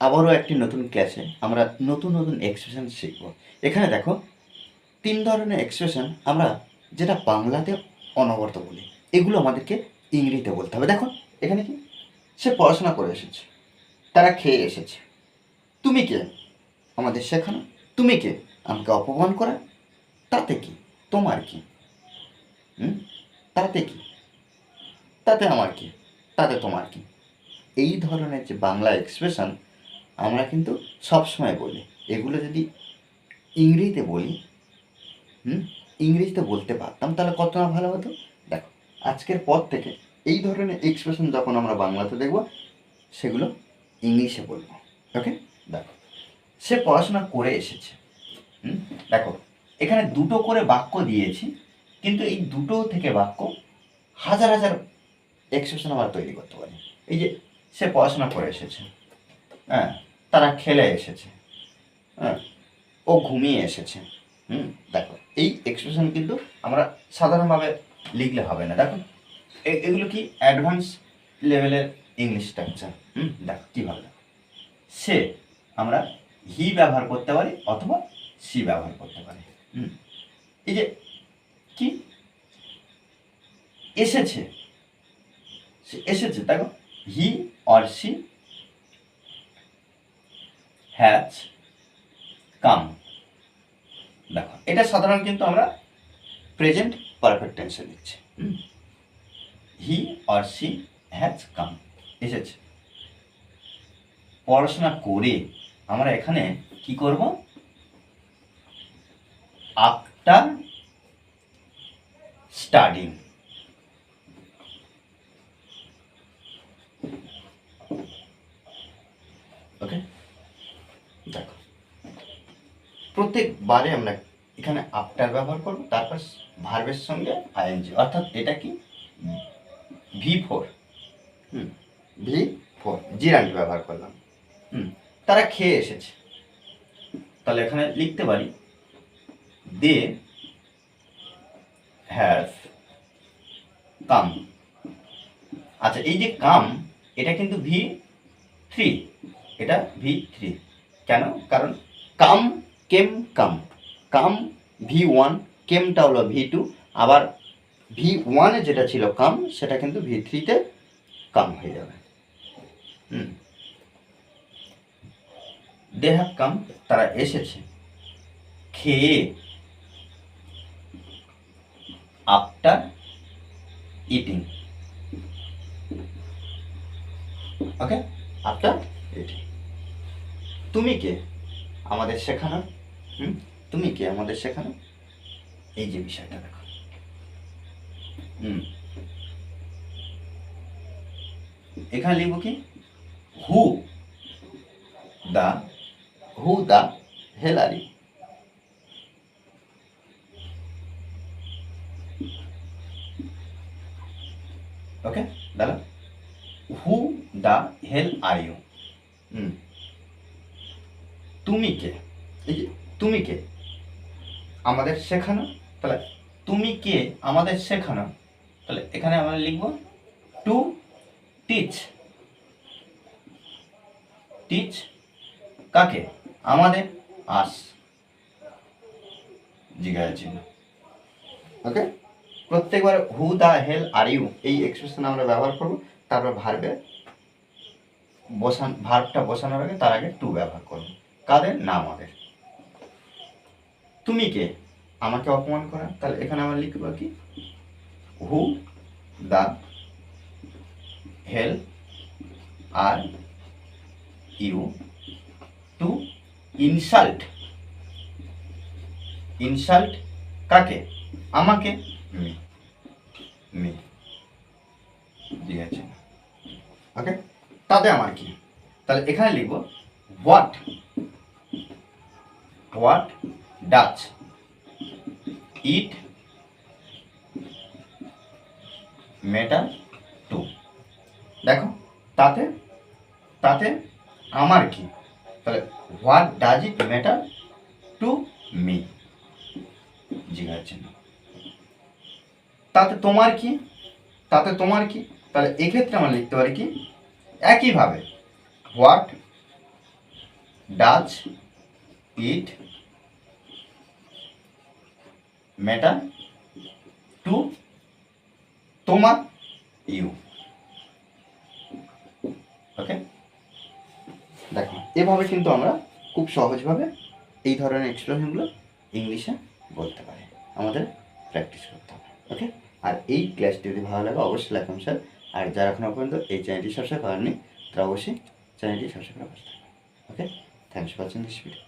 আবারও একটি নতুন ক্লাসে আমরা নতুন নতুন এক্সপ্রেশন শিখব। এখানে দেখো, তিন ধরনের এক্সপ্রেশন আমরা যেটা বাংলাতে অনবরত বলি, এগুলো আমাদেরকে ইংরেজিতে বলতে হবে। দেখো, এখানে কি? সে পড়াশোনা করে এসেছে, তারা খেয়ে এসেছে। তুমি কে? আমাদের শেখানো। তুমি কে? আমাকে অপমান করা। তাতে কি? তোমার কি? তাতে কি? তাতে আমার কি? তাতে তোমার কি? এই ধরনের যে বাংলা এক্সপ্রেশন আমরা কিন্তু সবসময় বলি। এগুলো যদি ইংরেজিতে বলি, হুম? ইংরেজিতে বলতে পারতাম, তাহলে কত না ভালো হতো? দেখো, আজকের পর থেকে এই ধরনের এক্সপ্রেশন যখন আমরা বাংলাতে দেখব, সেগুলো ইংলিশে বলব। ওকে দেখো, সে পড়াশোনা করে এসেছে। হুম? দেখো, এখানে দুটো করে বাক্য দিয়েছি, কিন্তু এই দুটো থেকে বাক্য হাজার হাজার এক্সপ্রেশন আমরা তৈরি করতে পারি। এই যে, সে পড়াশোনা করে এসেছে। হ্যাঁ? তারা খেলে এসেছে। হ্যাঁ ও ঘুমিয়ে এসেছে। হুম, দেখো, এই এক্সপ্রেশন কিন্তু আমরা সাধারণভাবে লিখলে হবে না। দেখো এগুলো কি অ্যাডভান্স লেভেলের ইংলিশ স্ট্রাকচার হুম, দেখো, কীভাবে দেখো। সে, আমরা হি ব্যবহার করতে পারি অথবা সি ব্যবহার করতে পারি। হুম, এই যে, কি? এসেছে। সে এসেছে, দেখো he or she has come দেখো, এটা সাধারণ কিন্তু আমরা প্রেজেন্ট পারফেক্ট টেন্সে লিখছি। He or she has come এসেছে। পড়াশোনা করে আমরা এখানে কি করব? আফটার স্টাডিং ওকে দেখো প্রত্যেকবারে আমরা এখানে আফটার ব্যবহার করব, তারপর ভার্বের সঙ্গে আইএনজি অর্থাৎ এটা কি? ভি ফোর হুম ভি ফোর জিরান্ট ব্যবহার করলাম। হুম, তারা খেয়ে এসেছে। তাহলে এখানে লিখতে পারি দে হ্যাভ কাম আচ্ছা এই যে কাম এটা কিন্তু ভি থ্রি এটা ভি থ্রি কেন? কারণ কাম কেম কাম। কাম, ভি ওয়ান কেমটা হলো ভি টু। আবার ভি ওয়ানে যেটা ছিল কাম, সেটা কিন্তু ভি থ্রিতে কাম হয়ে যাবে। হুম। দে হ্যাভ কাম, তারা এসেছে। খেয়ে, after eating. Okay? After eating. তুমি কে? আমাদের শেখানো হুম? তুমি কে আমাদের শেখানো এই যে বিষয়টা দেখো। হুম। এখানে লিখব কি? Who the who the Hillary. ওকে দাদা হু দা হেল আর ইউ। হুম। তুমি কে? এই যে তুমি কে? আমাদের শেখানো? তাহলে তুমি কে? আমাদের শেখানো? তাহলে এখানে আমরা লিখব টু টিচ টিচ কাকে? আমাদের আস জিজ্ঞাসা ওকে প্রত্যেকবার হু দা হেল আর ইউ এই এক্সপ্রেশন আমরা ব্যবহার করব। তারপর ভার্বে বসান ভার্বটা বসানোর আগে তার আগে টু ব্যবহার করব। কাদের? না আমাদের। তুমি কে? আমাকে অপমান করা? তাহলে এখানে আমার লিখব কি? Who the hell are you to insult insult কাকে? আমাকে? মি মি ঠিক আছে ওকে তাতে আমার কি? তাহলে এখানে লিখব what what does. It matter to. দেখো, তাতে তাতে আমার কি? তাহলে what does it matter to me? জিজ্ঞাসা তাতে তোমার কি? তাতে তোমার কি? তাহলে এক্ষেত্রে আমরা লিখতে পারি কি? একইভাবে what does it matter to তোমার ইউ। ওকে দেখো, এভাবে কিন্তু আমরা খুব সহজভাবে এই ধরনের এক্সপ্রেশনগুলো ইংলিশে বলতে পারি। আমাদের প্র্যাকটিস করতে হবে। ওকে আর এই ক্লাসটি যদি ভালো লাগে, অবশ্যই লাইক স্যার আর যারা এখনও পর্যন্ত এই চ্যানেলটি সাবস্ক্রাইব করেননি, তারা অবশ্যই চ্যানেলটি সাবস্ক্রাইব করে okay thanks for watching this video